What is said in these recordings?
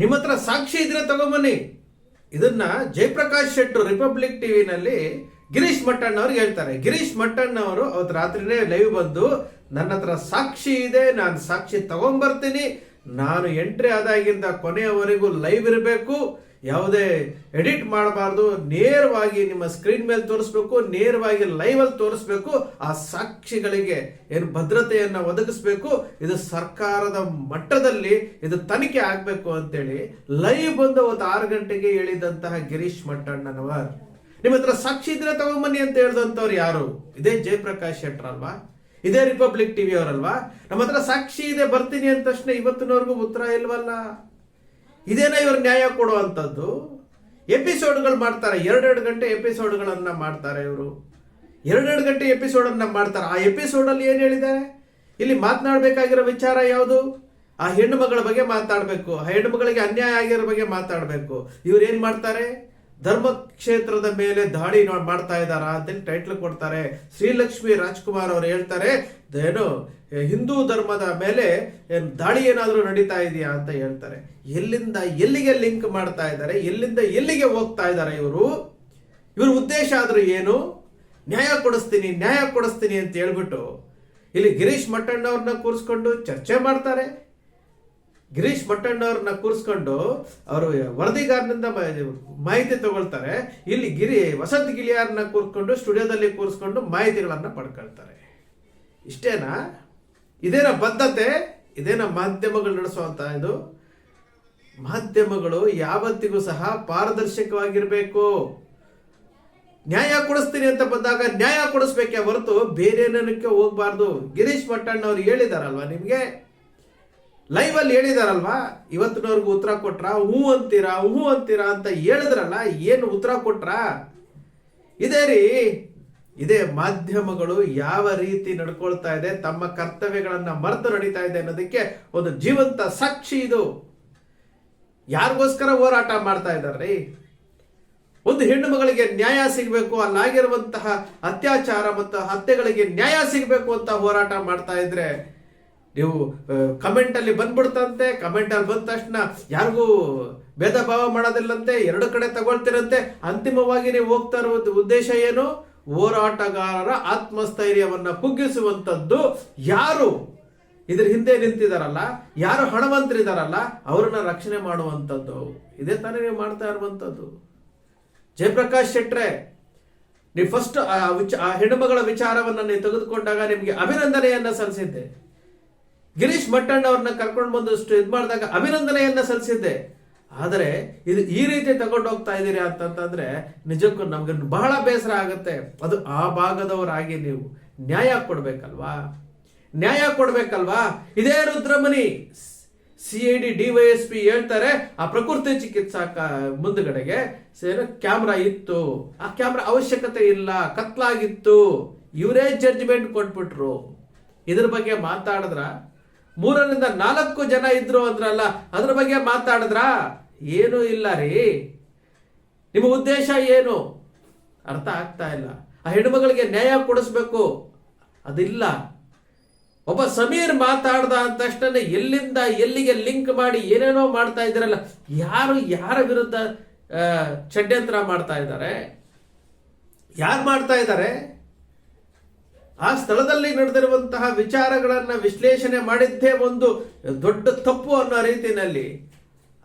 ನಿಮ್ಮ ಹತ್ರ ಸಾಕ್ಷಿ ಇದ್ರೆ ತಗೊಂಬನ್ನಿ. ಇದನ್ನ ಜಯಪ್ರಕಾಶ್ ಶೆಟ್ಟರು ರಿಪಬ್ಲಿಕ್ ಟಿವಿನಲ್ಲಿ ಗಿರೀಶ್ ಮಟ್ಟಣ್ಣ ಅವ್ರಿಗೆ ಹೇಳ್ತಾರೆ. ಗಿರೀಶ್ ಮಟ್ಟಣ್ಣ ಅವರು ಅವತ್ತು ರಾತ್ರಿನೇ ಲೈವ್ ಬಂದು, ನನ್ನ ಹತ್ರ ಸಾಕ್ಷಿ ಇದೆ, ನಾನು ಸಾಕ್ಷಿ ತಗೊಂಬರ್ತೀನಿ. ನಾನು ಎಂಟ್ರಿ ಆದಾಗಿಂದ ಕೊನೆಯವರೆಗೂ ಲೈವ್ ಇರಬೇಕು. ಯಾವುದೇ ಎಡಿಟ್ ಮಾಡಬಾರ್ದು, ನೇರವಾಗಿ ನಿಮ್ಮ ಸ್ಕ್ರೀನ್ ಮೇಲೆ ತೋರಿಸ್ಬೇಕು, ನೇರವಾಗಿ ಲೈವ್ ಅಲ್ಲಿ ತೋರಿಸ್ಬೇಕು, ಆ ಸಾಕ್ಷಿಗಳಿಗೆ ಏನು ಭದ್ರತೆಯನ್ನು ಒದಗಿಸ್ಬೇಕು, ಇದು ಸರ್ಕಾರದ ಮಟ್ಟದಲ್ಲಿ ಇದು ತನಿಖೆ ಆಗಬೇಕು ಅಂತೇಳಿ ಲೈವ್ ಬಂದು ಅವತ್ತು ಆರು ಗಂಟೆಗೆ ಹೇಳಿದಂತಹ ಗಿರೀಶ್ ಮಟ್ಟಣ್ಣನವರ್. ನಿಮ್ಮ ಹತ್ರ ಸಾಕ್ಷಿ ಇದ್ರೆ ತಗೊಂಬನ್ನಿ ಅಂತ ಹೇಳ್ದಂಥವ್ರು ಯಾರು? ಇದೇ ಜಯಪ್ರಕಾಶ್ ಶೆಟ್ಟರ್ ಅಲ್ವಾ? ಇದೇ ರಿಪಬ್ಲಿಕ್ ಟಿವಿ ಅವರಲ್ವಾ? ನಮ್ಮ ಹತ್ರ ಸಾಕ್ಷಿ ಇದೆ, ಬರ್ತೀನಿ ಅಂದ ತಕ್ಷಣ ಇವತ್ತಿನವರೆಗೂ ಉತ್ತರ ಇಲ್ವಲ್ಲ? ಇದೇನ ಇವ್ರು ನ್ಯಾಯ ಕೊಡುವಂಥದ್ದು. ಎಪಿಸೋಡ್ಗಳು ಮಾಡ್ತಾರೆ. ಎರಡೆರಡು ಗಂಟೆ ಎಪಿಸೋಡ್ಗಳನ್ನು ಮಾಡ್ತಾರೆ ಇವರು. ಎರಡೆರಡು ಗಂಟೆ ಎಪಿಸೋಡ್ ಅನ್ನ ಮಾಡ್ತಾರೆ. ಆ ಎಪಿಸೋಡ್ ಅಲ್ಲಿ ಏನ್ ಹೇಳಿದ್ದಾರೆ? ಇಲ್ಲಿ ಮಾತನಾಡಬೇಕಾಗಿರೋ ವಿಚಾರ ಯಾವುದು? ಆ ಹೆಣ್ಣು ಮಗಳ ಬಗ್ಗೆ ಮಾತಾಡಬೇಕು ಆ ಹೆಣ್ಣು ಮಗಳಿಗೆ ಅನ್ಯಾಯ ಆಗಿರೋ ಬಗ್ಗೆ ಮಾತಾಡಬೇಕು ಇವ್ರು ಏನು ಮಾಡ್ತಾರೆ? ಧರ್ಮಕ್ಷೇತ್ರದ ಮೇಲೆ ದಾಳಿ ಮಾಡ್ತಾ ಇದ್ದಾರಾ ಅಂತೇಳಿ ಟೈಟ್ಲ್ ಕೊಡ್ತಾರೆ. ಶ್ರೀಲಕ್ಷ್ಮಿ ರಾಜ್ಕುಮಾರ್ ಅವರು ಹೇಳ್ತಾರೆ, ಏನು ಹಿಂದೂ ಧರ್ಮದ ಮೇಲೆ ದಾಳಿ ಏನಾದರೂ ನಡೀತಾ ಇದೆಯಾ? ಅಂತ ಹೇಳ್ತಾರೆ. ಎಲ್ಲಿಂದ ಎಲ್ಲಿಗೆ ಲಿಂಕ್ ಮಾಡ್ತಾ ಇದ್ದಾರೆ, ಎಲ್ಲಿಂದ ಎಲ್ಲಿಗೆ ಹೋಗ್ತಾ ಇದ್ದಾರೆ ಇವರು? ಇವ್ರ ಉದ್ದೇಶ ಆದ್ರೂ ಏನು? ನ್ಯಾಯ ಕೊಡಿಸ್ತೀನಿ ನ್ಯಾಯ ಕೊಡಿಸ್ತೀನಿ ಅಂತ ಹೇಳ್ಬಿಟ್ಟು ಇಲ್ಲಿ ಗಿರೀಶ್ ಮಟ್ಟಣ್ಣವ್ರನ್ನ ಕೂರಿಸ್ಕೊಂಡು ಚರ್ಚೆ ಮಾಡ್ತಾರೆ. ಗಿರೀಶ್ ಮಟ್ಟಣ್ಣವ್ರನ್ನ ಕೂರಿಸ್ಕೊಂಡು ಅವರು ವರದಿಗಾರನಿಂದ ಮಾಹಿತಿ ತಗೊಳ್ತಾರೆ. ಇಲ್ಲಿ ಗಿರಿ, ವಸಂತ ಗಿಳಿಯಾರನ್ನ ಕೂರಿಸ್ಕೊಂಡು ಸ್ಟುಡಿಯೋದಲ್ಲಿ ಕೂರಿಸ್ಕೊಂಡು ಮಾಹಿತಿಗಳನ್ನು ಪಡ್ಕೊಳ್ತಾರೆ. ಇಷ್ಟೇನಾ? ಇದೇನ ಬದ್ಧತೆ? ಇದೇನ ಮಾಧ್ಯಮಗಳು ನಡೆಸುವಂತ ಇದು? ಮಾಧ್ಯಮಗಳು ಯಾವತ್ತಿಗೂ ಸಹ ಪಾರದರ್ಶಕವಾಗಿರಬೇಕು. ನ್ಯಾಯ ಕೊಡಿಸ್ತೀನಿ ಅಂತ ಬಂದಾಗ ನ್ಯಾಯ ಕೊಡಿಸ್ಬೇಕೆ ಹೊರತು ಬೇರೆ ಏನಕ್ಕೆ ಹೋಗ್ಬಾರ್ದು. ಗಿರೀಶ್ ಮಟ್ಟಣ್ಣ ಅವ್ರು ಹೇಳಿದಾರಲ್ವಾ ನಿಮ್ಗೆ? ಲೈವ್ ಅಲ್ಲಿ ಹೇಳಿದಾರಲ್ವಾ, ಇವತ್ತಿನವ್ರಿಗೂ ಉತ್ತರ ಕೊಟ್ರ ಹೂ ಅಂತೀರಾ ಹೂ ಅಂತೀರಾ ಅಂತ ಹೇಳಿದ್ರಲ್ಲ, ಏನು ಉತ್ತರ ಕೊಟ್ರ? ಇದೇ ರೀ, ಇದೇ ಮಾಧ್ಯಮಗಳು ಯಾವ ರೀತಿ ನಡ್ಕೊಳ್ತಾ ಇದೆ, ತಮ್ಮ ಕರ್ತವ್ಯಗಳನ್ನ ಮರೆತು ನಡೀತಾ ಇದೆ ಅನ್ನೋದಕ್ಕೆ ಒಂದು ಜೀವಂತ ಸಾಕ್ಷಿ ಇದು. ಯಾರಿಗೋಸ್ಕರ ಹೋರಾಟ ಮಾಡ್ತಾ ಇದ್ದಾರೆ ಒಂದು ಹೆಣ್ಣು ಮಗಳಿಗೆ ನ್ಯಾಯ ಸಿಗಬೇಕು ಅಲ್ಲಾಗಿರುವಂತಹ ಅತ್ಯಾಚಾರ ಮತ್ತು ಹತ್ಯೆಗಳಿಗೆ ನ್ಯಾಯ ಸಿಗಬೇಕು ಅಂತ ಹೋರಾಟ ಮಾಡ್ತಾ ಇದ್ರೆ ನೀವು ಕಮೆಂಟಲ್ಲಿ ಬಂದ್ಬಿಡ್ತಂತೆ. ಕಮೆಂಟಲ್ಲಿ ಬಂದ ತಕ್ಷಣ ಯಾರಿಗೂ ಭೇದ ಭಾವ ಮಾಡೋದಿಲ್ಲಂತೆ, ಎರಡು ಕಡೆ ತಗೊಳ್ತಿರಂತೆ. ಅಂತಿಮವಾಗಿ ನೀವು ಹೋಗ್ತಾ ಇರೋ ಉದ್ದೇಶ ಏನು? ಹೋರಾಟಗಾರರ ಆತ್ಮಸ್ಥೈರ್ಯವನ್ನ ಕುಗ್ಗಿಸುವಂಥದ್ದು ಯಾರು? ಇದ್ರ ಹಿಂದೆ ನಿಂತಿದಾರಲ್ಲ, ಯಾರು ಹಣವಂತರಿದಾರಲ್ಲ, ಅವ್ರನ್ನ ರಕ್ಷಣೆ ಮಾಡುವಂಥದ್ದು ಇದೇ ತಾನೇ ನೀವು ಮಾಡ್ತಾ ಇರುವಂಥದ್ದು ಜಯಪ್ರಕಾಶ್ ಶೆಟ್ರೆ, ನೀವು ಫಸ್ಟ್ ಆ ವಿಚ- ಆ ಹೆಣ್ಣುಮಗಳ ವಿಚಾರವನ್ನ ನೀವು ತೆಗೆದುಕೊಂಡಾಗ ನಿಮಗೆ ಅಭಿನಂದನೆಯನ್ನ ಸಲ್ಲಿಸಿದ್ದೆ. ಗಿರೀಶ್ ಮಟ್ಟಣ್ಣ ಅವ್ರನ್ನ ಕರ್ಕೊಂಡು ಬಂದಷ್ಟು ಇದು ಮಾಡಿದಾಗ ಅಭಿನಂದನೆಯನ್ನ ಸಲ್ಲಿಸಿದ್ದೆ. ಆದರೆ ಇದು ಈ ರೀತಿ ತಗೊಂಡು ಹೋಗ್ತಾ ಇದ್ದೀರಿ ಅಂತಂತಂದ್ರೆ ನಿಜಕ್ಕೂ ನಮ್ಗೆ ಬಹಳ ಬೇಸರ ಆಗುತ್ತೆ. ಅದು ಆ ಭಾಗದವರಾಗಿ ನೀವು ನ್ಯಾಯ ಕೊಡ್ಬೇಕಲ್ವಾ? ನ್ಯಾಯ ಕೊಡ್ಬೇಕಲ್ವಾ? ಇದೇ Rudramani C I D D Y S P ಹೇಳ್ತಾರೆ, ಆ ಪ್ರಕೃತಿ ಚಿಕಿತ್ಸಾ ಮುಂದುಗಡೆಗೆ ಕ್ಯಾಮ್ರಾ ಇತ್ತು. ಆ ಕ್ಯಾಮ್ರಾ ಅವಶ್ಯಕತೆ ಇಲ್ಲ, ಕತ್ಲಾಗಿತ್ತು. ಇವರೇ ಜಡ್ಜ್ಮೆಂಟ್ ಕೊಟ್ಬಿಟ್ರು. ಇದ್ರ ಬಗ್ಗೆ ಮಾತಾಡಿದ್ರ ಮೂರರಿಂದ ನಾಲ್ಕು ಜನ ಇದ್ರು ಅಂದ್ರಲ್ಲ, ಅದ್ರ ಬಗ್ಗೆ ಮಾತಾಡಿದ್ರ? ಏನೂ ಇಲ್ಲ ರೀ. ನಿಮ್ಮ ಉದ್ದೇಶ ಏನು? ಅರ್ಥ ಆಗ್ತಾ ಇಲ್ಲ. ಆ ಹೆಣ್ಮಗಳಿಗೆ ನ್ಯಾಯ ಕೊಡಿಸ್ಬೇಕು. ಅದಿಲ್ಲ. ಒಬ್ಬ ಸಮೀರ್ ಮಾತಾಡ್ದ ಅಂದ ತಕ್ಷಣ ಎಲ್ಲಿಂದ ಎಲ್ಲಿಗೆ ಲಿಂಕ್ ಮಾಡಿ ಏನೇನೋ ಮಾಡ್ತಾ ಇದ್ದಾರಲ್ಲ, ಯಾರು ಯಾರ ವಿರುದ್ಧ ಷಡ್ಯಂತ್ರ ಮಾಡ್ತಾ ಇದ್ದಾರೆ? ಯಾರು ಮಾಡ್ತಾ ಇದ್ದಾರೆ? ಆ ಸ್ಥಳದಲ್ಲಿ ನಡೆದಿರುವಂತಹ ವಿಚಾರಗಳನ್ನ ವಿಶ್ಲೇಷಣೆ ಮಾಡಿದ್ದೇ ಒಂದು ದೊಡ್ಡ ತಪ್ಪು ಅನ್ನೋ ರೀತಿಯಲ್ಲಿ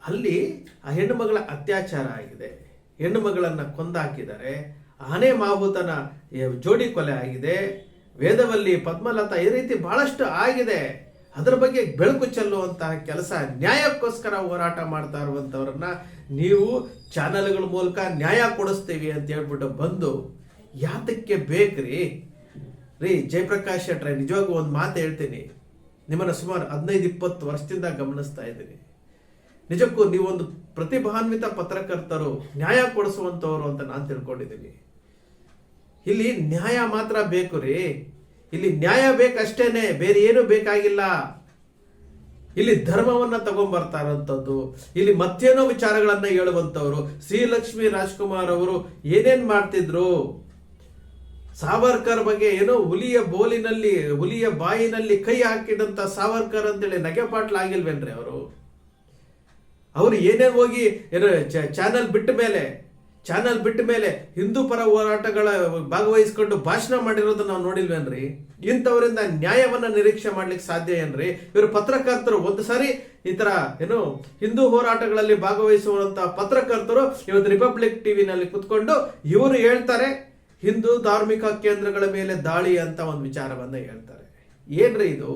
ಅಲ್ಲಿ ಆ ಹೆಣ್ಣು ಮಗಳ ಅತ್ಯಾಚಾರ ಆಗಿದೆ. ಹೆಣ್ಣು ಮಗಳನ್ನ ಕೊಂದಾಕಿದ್ದಾರೆ ಆನೆ ಮಾಹುತನ ಜೋಡಿ ಕೊಲೆ ಆಗಿದೆ. ವೇದವಲ್ಲಿ ಪದ್ಮಲತಾ ಈ ರೀತಿ ಬಹಳಷ್ಟು ಆಗಿದೆ. ಅದರ ಬಗ್ಗೆ ಬೆಳಕು ಚೆಲ್ಲುವಂತಹ ಕೆಲಸ ನ್ಯಾಯಕ್ಕೋಸ್ಕರ ಹೋರಾಟ ಮಾಡ್ತಾ ಇರುವಂತವ್ರನ್ನ ನೀವು ಚಾನೆಲ್ಗಳ ಮೂಲಕ ನ್ಯಾಯ ಕೊಡಿಸ್ತೀವಿ ಅಂತ ಹೇಳ್ಬಿಟ್ಟು ಬಂದು, ಯಾತಕ್ಕೆ ಬೇಕ್ರಿ? ರೀ, ಜಯಪ್ರಕಾಶ್ ಶೆಟ್ರೆ ನಿಜವಾಗೂ ಒಂದು ಮಾತು ಹೇಳ್ತೀನಿ. ನಿಮ್ಮನ್ನು ಸುಮಾರು ಹದಿನೈದು, ಇಪ್ಪತ್ತು ವರ್ಷದಿಂದ ಗಮನಿಸ್ತಾ ಇದ್ದೀನಿ. ನಿಜಕ್ಕೂ ನೀವೊಂದು ಪ್ರತಿಭಾನ್ವಿತ ಪತ್ರಕರ್ತರು, ನ್ಯಾಯ ಕೊಡಿಸುವಂಥವ್ರು ಅಂತ ನಾನು ತಿಳ್ಕೊಂಡಿದ್ದೀನಿ. ಇಲ್ಲಿ ನ್ಯಾಯ ಮಾತ್ರ ಬೇಕು ರೀ. ಇಲ್ಲಿ ನ್ಯಾಯ ಬೇಕಷ್ಟೇನೆ, ಬೇರೆ ಏನು ಬೇಕಾಗಿಲ್ಲ. ಇಲ್ಲಿ ಧರ್ಮವನ್ನ ತಗೊಂಡ್ಬರ್ತಾ ಇರೋಂಥದ್ದು, ಇಲ್ಲಿ ಮತ್ತೇನೋ ವಿಚಾರಗಳನ್ನ ಹೇಳುವಂತವ್ರು ಶ್ರೀಲಕ್ಷ್ಮಿ ರಾಜ್ಕುಮಾರ್ ಅವರು ಏನೇನು ಮಾಡ್ತಿದ್ರು? ಸಾವರ್ಕರ್ ಬಗ್ಗೆ ಏನೋ ಹುಲಿಯ ಬೋಲಿನಲ್ಲಿ, ಹುಲಿಯ ಬಾಯಿನಲ್ಲಿ ಕೈ ಹಾಕಿದಂತ ಸಾವರ್ಕರ್ ಅಂತೇಳಿ ನಗೆಪಾಟ್ಲ ಆಗಿಲ್ವೇನ್ರಿ ಅವರು? ಅವರು ಏನೇನು ಹೋಗಿ, ಏನು ಚಾನಲ್ ಬಿಟ್ಟ ಮೇಲೆ, ಚಾನಲ್ ಬಿಟ್ಟ ಮೇಲೆ ಹಿಂದೂ ಪರ ಹೋರಾಟಗಳ ಭಾಗವಹಿಸ್ಕೊಂಡು ಭಾಷಣ ಮಾಡಿರೋದನ್ನ ನಾವು ನೋಡಿಲ್ವೇನ್ರಿ? ಇಂಥವರಿಂದ ನ್ಯಾಯವನ್ನ ನಿರೀಕ್ಷೆ ಮಾಡ್ಲಿಕ್ಕೆ ಸಾಧ್ಯ ಏನ್ರಿ? ಇವರು ಪತ್ರಕರ್ತರು, ಒಂದು ಸಾರಿ ಈ ತರ ಏನು ಹಿಂದೂ ಹೋರಾಟಗಳಲ್ಲಿ ಭಾಗವಹಿಸುವಂತ ಪತ್ರಕರ್ತರು ಇವತ್ತು ರಿಪಬ್ಲಿಕ್ ಟಿವಿನಲ್ಲಿ ಕುತ್ಕೊಂಡು ಇವರು ಹೇಳ್ತಾರೆ ಹಿಂದೂ ಧಾರ್ಮಿಕ ಕೇಂದ್ರಗಳ ಮೇಲೆ ದಾಳಿ ಅಂತ ಒಂದು ವಿಚಾರವನ್ನ ಹೇಳ್ತಾರೆ. ಏನ್ರಿ ಇದು?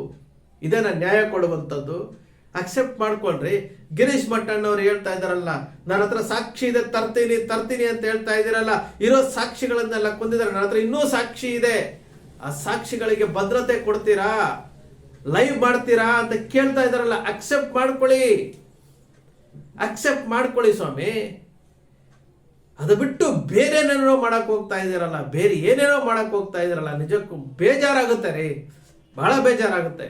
ಇದನ್ನ ನ್ಯಾಯ ಕೊಡುವಂಥದ್ದು? ಅಕ್ಸೆಪ್ಟ್ ಮಾಡ್ಕೊಳ್ರಿ ಗಿರೀಶ್ ಮಟ್ಟಣ್ಣವ್ರು ಹೇಳ್ತಾ ಇದಾರಲ್ಲ ನನ್ನ ಹತ್ರ ಸಾಕ್ಷಿ ಇದೆ, ತರ್ತೀನಿ ತರ್ತೀನಿ ಅಂತ ಹೇಳ್ತಾ ಇದ್ದೀರಲ್ಲ, ಇರೋ ಸಾಕ್ಷಿಗಳನ್ನೆಲ್ಲ ಕೊಂದಿದ್ದಾರೆ ನನ್ನ ಹತ್ರ ಇನ್ನೂ ಸಾಕ್ಷಿ ಇದೆ. ಆ ಸಾಕ್ಷಿಗಳಿಗೆ ಭದ್ರತೆ ಕೊಡ್ತೀರಾ? ಲೈವ್ ಮಾಡ್ತೀರಾ? ಅಂತ ಕೇಳ್ತಾ ಇದಾರಲ್ಲ ಅಕ್ಸೆಪ್ಟ್ ಮಾಡ್ಕೊಳ್ಳಿ. ಅಕ್ಸೆಪ್ಟ್ ಮಾಡ್ಕೊಳ್ಳಿ ಸ್ವಾಮಿ. ಅದು ಬಿಟ್ಟು ಬೇರೆ ಏನೇನೋ ಮಾಡಕ್ ಹೋಗ್ತಾ ಇದ್ದೀರಲ್ಲ, ಬೇರೆ ಏನೇನೋ ಮಾಡಕ್ ಹೋಗ್ತಾ ಇದ್ದೀರಲ್ಲ, ನಿಜಕ್ಕೂ ಬೇಜಾರಾಗುತ್ತೆ ರೀ ಬಹಳ ಬೇಜಾರಾಗುತ್ತೆ.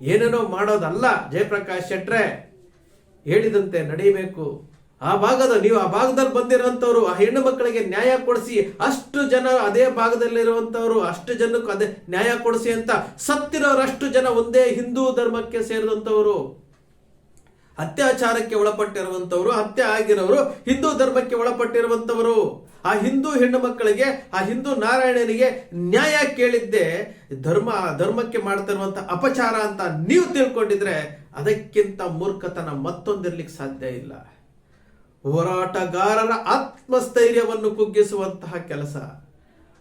ಏನೇನೋ ಮಾಡೋದಲ್ಲ ಜಯಪ್ರಕಾಶ್ ಶೆಟ್ರೆ, ಹೇಳಿದಂತೆ ನಡೀಬೇಕು ಆ ಭಾಗದ, ನೀವು ಆ ಭಾಗದಲ್ಲಿ ಬಂದಿರೋಂಥವ್ರು, ಆ ಹೆಣ್ಣು ಮಕ್ಕಳಿಗೆ ನ್ಯಾಯ ಕೊಡಿಸಿ, ಅಷ್ಟು ಜನ ಅದೇ ಭಾಗದಲ್ಲಿರುವಂಥವ್ರು, ಅಷ್ಟು ಜನಕ್ಕೂ ಅದೇ ನ್ಯಾಯ ಕೊಡಿಸಿ ಅಂತ ಸತ್ತಿರೋರಷ್ಟು ಜನ ಒಂದೇ ಹಿಂದೂ ಧರ್ಮಕ್ಕೆ ಸೇರಿದಂಥವ್ರು. ಅತ್ಯಾಚಾರಕ್ಕೆ ಒಳಪಟ್ಟಿರುವಂತವರು ಹತ್ಯೆ ಆಗಿರೋರು ಹಿಂದೂ ಧರ್ಮಕ್ಕೆ ಒಳಪಟ್ಟಿರುವಂತವರು ಆ ಹಿಂದೂ ಹೆಣ್ಣು ಮಕ್ಕಳಿಗೆ, ಆ ಹಿಂದೂ ನಾರಾಯಣನಿಗೆ ನ್ಯಾಯ ಕೇಳಿದ್ದೆ ಧರ್ಮ, ಧರ್ಮಕ್ಕೆ ಮಾಡ್ತಿರುವಂತ ಅಪಚಾರ ಅಂತ ನೀವು ತಿಳ್ಕೊಂಡಿದ್ರೆ ಅದಕ್ಕಿಂತ ಮೂರ್ಖತನ ಮತ್ತೊಂದಿರ್ಲಿಕ್ಕೆ ಸಾಧ್ಯ ಇಲ್ಲ. ಹೋರಾಟಗಾರರ ಆತ್ಮಸ್ಥೈರ್ಯವನ್ನು ಕುಗ್ಗಿಸುವಂತಹ ಕೆಲಸ.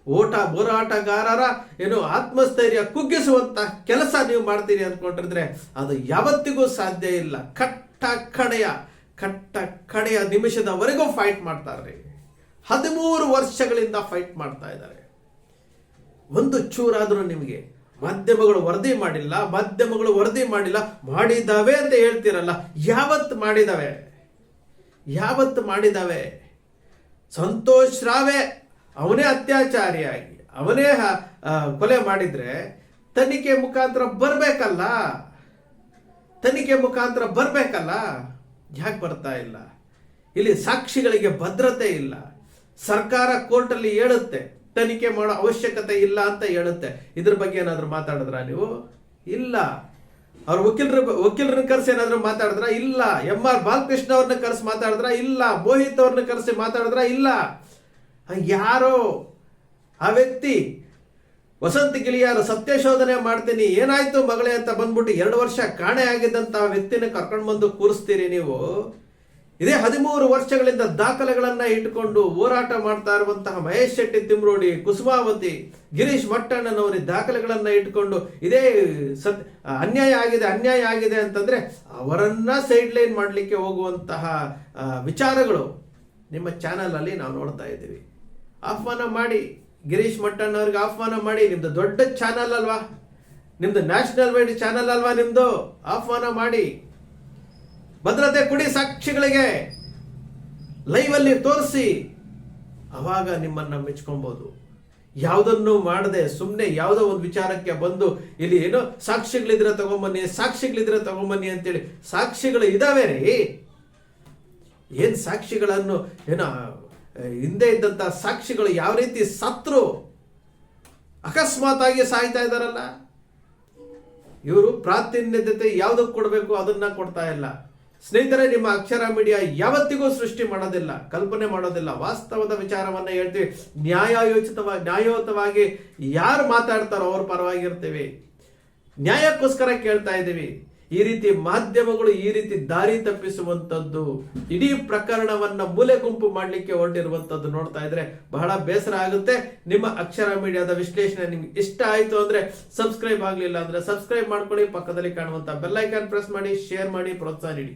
ಓಟ ಹೋರಾಟಗಾರರ ಏನು ಆತ್ಮಸ್ಥೈರ್ಯ ಕುಗ್ಗಿಸುವಂತ ಕೆಲಸ ನೀವು ಮಾಡ್ತೀರಿ ಅಂದ್ಕೊಂಡಿದ್ರೆ ಅದು ಯಾವತ್ತಿಗೂ ಸಾಧ್ಯ ಇಲ್ಲ. ಕಟ್ಟ ಕಡೆಯ ಕಟ್ಟ ಕಡೆಯ ನಿಮಿಷದವರೆಗೂ ಫೈಟ್ ಮಾಡ್ತಾರೆ. ಹದಿಮೂರು ವರ್ಷಗಳಿಂದ ಫೈಟ್ ಮಾಡ್ತಾ ಇದ್ದಾರೆ. ಒಂದು ಚೂರಾದರೂ ನಿಮಗೆ ಮಾಧ್ಯಮಗಳು ವರದಿ ಮಾಡಿಲ್ಲ, ಮಾಧ್ಯಮಗಳು ವರದಿ ಮಾಡಿಲ್ಲ, ಮಾಡಿದ್ದಾವೆ ಅಂತ ಹೇಳ್ತಿರಲ್ಲ, ಯಾವತ್ತು ಮಾಡಿದಾವೆ ಯಾವತ್ತು ಮಾಡಿದಾವೆ ಸಂತೋಷ್ ರಾವೆ ಅವನೇ ಅತ್ಯಾಚಾರಿಯಾಗಿ, ಅವನೇ ಕೊಲೆ ಮಾಡಿದ್ರೆ ತನಿಖೆ ಮುಖಾಂತರ ಬರಬೇಕಲ್ಲ? ತನಿಖೆ ಮುಖಾಂತರ ಬರಬೇಕಲ್ಲ? ಯಾಕೆ ಬರ್ತಾ ಇಲ್ಲ? ಇಲ್ಲಿ ಸಾಕ್ಷಿಗಳಿಗೆ ಭದ್ರತೆ ಇಲ್ಲ. ಸರ್ಕಾರ ಕೋರ್ಟಲ್ಲಿ ಹೇಳುತ್ತೆ, ತನಿಖೆ ಮಾಡೋ ಅವಶ್ಯಕತೆ ಇಲ್ಲ ಅಂತ ಹೇಳುತ್ತೆ. ಇದ್ರ ಬಗ್ಗೆ ಏನಾದರೂ ಮಾತಾಡಿದ್ರ ನೀವು? ಇಲ್ಲ. ಅವ್ರ ವಕೀಲರ, ವಕೀಲರನ್ನ ಕರೆಸಿ ಏನಾದರೂ ಮಾತಾಡಿದ್ರ? ಇಲ್ಲ. ಎಂ ಆರ್ ಬಾಲಕೃಷ್ಣ ಅವ್ರನ್ನ ಕರೆಸಿ ಮಾತಾಡಿದ್ರ? ಇಲ್ಲ. ಮೋಹಿತ್ ಅವ್ರನ್ನ ಕರೆಸಿ ಮಾತಾಡಿದ್ರ? ಇಲ್ಲ. ಯಾರೋ ಆ ವ್ಯಕ್ತಿ, ವಸಂತ ಗಿಳಿಯಾರು ಸತ್ಯಶೋಧನೆ ಮಾಡ್ತೀನಿ, ಏನಾಯ್ತು ಮಗಳೇ ಅಂತ ಬಂದ್ಬಿಟ್ಟು ಎರಡು ವರ್ಷ ಕಾಣೆ ಆಗಿದ್ದಂತ ಆ ವ್ಯಕ್ತಿನ ಕರ್ಕೊಂಡು ಬಂದು ಕೂರಿಸ್ತೀರಿ ನೀವು? ಇದೇ ಹದಿಮೂರು ವರ್ಷಗಳಿಂದ ದಾಖಲೆಗಳನ್ನ ಇಟ್ಟುಕೊಂಡು ಹೋರಾಟ ಮಾಡ್ತಾ ಇರುವಂತಹ ಮಹೇಶ್ ಶೆಟ್ಟಿ ತಿಮ್ರೋಡಿ, ಕುಸುಮಾವತಿ, ಗಿರೀಶ್ ಮಟ್ಟಣ್ಣನವರಿ ದಾಖಲೆಗಳನ್ನ ಇಟ್ಕೊಂಡು ಇದೇ ಸತ್, ಅನ್ಯಾಯ ಆಗಿದೆ ಅನ್ಯಾಯ ಆಗಿದೆ ಅಂತಂದ್ರೆ ಅವರನ್ನ ಸೈಡ್ ಲೈನ್ ಮಾಡಲಿಕ್ಕೆ ಹೋಗುವಂತಹ ವಿಚಾರಗಳು ನಿಮ್ಮ ಚಾನಲ್ ಅಲ್ಲಿ ನಾವು ನೋಡ್ತಾ ಇದ್ದೀವಿ. ಆಹ್ವಾನ ಮಾಡಿ, ಗಿರೀಶ್ ಮಟ್ಟಣ್ಣವ್ರಿಗೆ ಆಹ್ವಾನ ಮಾಡಿ, ನಿಮ್ದು ದೊಡ್ಡ ಚಾನಲ್ ಅಲ್ವಾ? ನಿಮ್ದು ನ್ಯಾಷನಲ್ ವೈಡ್ ಚಾನಲ್ ಅಲ್ವಾ ನಿಮ್ದು? ಆಹ್ವಾನ ಮಾಡಿ. ಭದ್ರತೆ ಕುಡಿ ಸಾಕ್ಷಿಗಳಿಗೆ ಲೈವ್ ಅಲ್ಲಿ ತೋರಿಸಿ. ಅವಾಗ ನಿಮ್ಮನ್ನ ಮೆಚ್ಕೊಬಹುದು ಯಾವುದನ್ನು ಮಾಡದೆ ಸುಮ್ಮನೆ ಯಾವುದೋ ಒಂದು ವಿಚಾರಕ್ಕೆ ಬಂದು, ಇಲ್ಲಿ ಏನೋ ಸಾಕ್ಷಿಗಳಿದ್ರೆ ತಗೊಂಬನ್ನಿ ಸಾಕ್ಷಿಗಳಿದ್ರೆ ತಗೊಂಬನ್ನಿ ಅಂತೇಳಿ ಸಾಕ್ಷಿಗಳು ಇದಾವೆ ರೀ ಏನ್ ಸಾಕ್ಷಿಗಳನ್ನು ಏನೋ ಹಿಂದೆ ಇದ್ದಂಥ ಸಾಕ್ಷಿಗಳು ಯಾವ ರೀತಿ ಸತ್ರು ಅಕಸ್ಮಾತಾಗಿ ಸಾಯ್ತಾ ಇದ್ದಾರಲ್ಲ? ಇವರು ಪ್ರಾತಿನಿಧ್ಯತೆ ಯಾವುದಕ್ಕೆ ಕೊಡಬೇಕು ಅದನ್ನ ಕೊಡ್ತಾ ಇಲ್ಲ. ಸ್ನೇಹಿತರೆ, ನಿಮ್ಮ ಅಕ್ಷರ ಮೀಡಿಯಾ ಯಾವತ್ತಿಗೂ ಸೃಷ್ಟಿ ಮಾಡೋದಿಲ್ಲ, ಕಲ್ಪನೆ ಮಾಡೋದಿಲ್ಲ. ವಾಸ್ತವದ ವಿಚಾರವನ್ನ ಹೇಳ್ತೀವಿ. ನ್ಯಾಯಯೋಚಿತವಾಗಿ ನ್ಯಾಯಯುತವಾಗಿ ಯಾರು ಮಾತಾಡ್ತಾರೋ ಅವ್ರ ಪರವಾಗಿರ್ತೀವಿ. ನ್ಯಾಯಕ್ಕೋಸ್ಕರ ಕೇಳ್ತಾ ಇದ್ದೀವಿ. ಈ ರೀತಿ ಮಾಧ್ಯಮಗಳು ಈ ರೀತಿ ದಾರಿ ತಪ್ಪಿಸುವಂತದ್ದು, ಇಡೀ ಪ್ರಕರಣವನ್ನ ಮೂಲೆ ಗುಂಪು ಮಾಡಲಿಕ್ಕೆ ಹೊರಟಿರುವಂತದ್ದು ನೋಡ್ತಾ ಇದ್ರೆ ಬಹಳ ಬೇಸರ ಆಗುತ್ತೆ. ನಿಮ್ಮ ಅಕ್ಷರ ಮೀಡಿಯಾದ ವಿಶ್ಲೇಷಣೆ ನಿಮ್ಗೆ ಇಷ್ಟ ಆಯ್ತು ಅಂದ್ರೆ ಸಬ್ಸ್ಕ್ರೈಬ್ ಆಗ್ಲಿಲ್ಲ ಅಂದ್ರೆ ಸಬ್ಸ್ಕ್ರೈಬ್ ಮಾಡ್ಕೊಳ್ಳಿ. ಪಕ್ಕದಲ್ಲಿ ಕಾಣುವಂತ ಬೆಲ್ ಐಕಾನ್ ಪ್ರೆಸ್ ಮಾಡಿ ಶೇರ್ ಮಾಡಿ, ಪ್ರೋತ್ಸಾಹ ನೀಡಿ.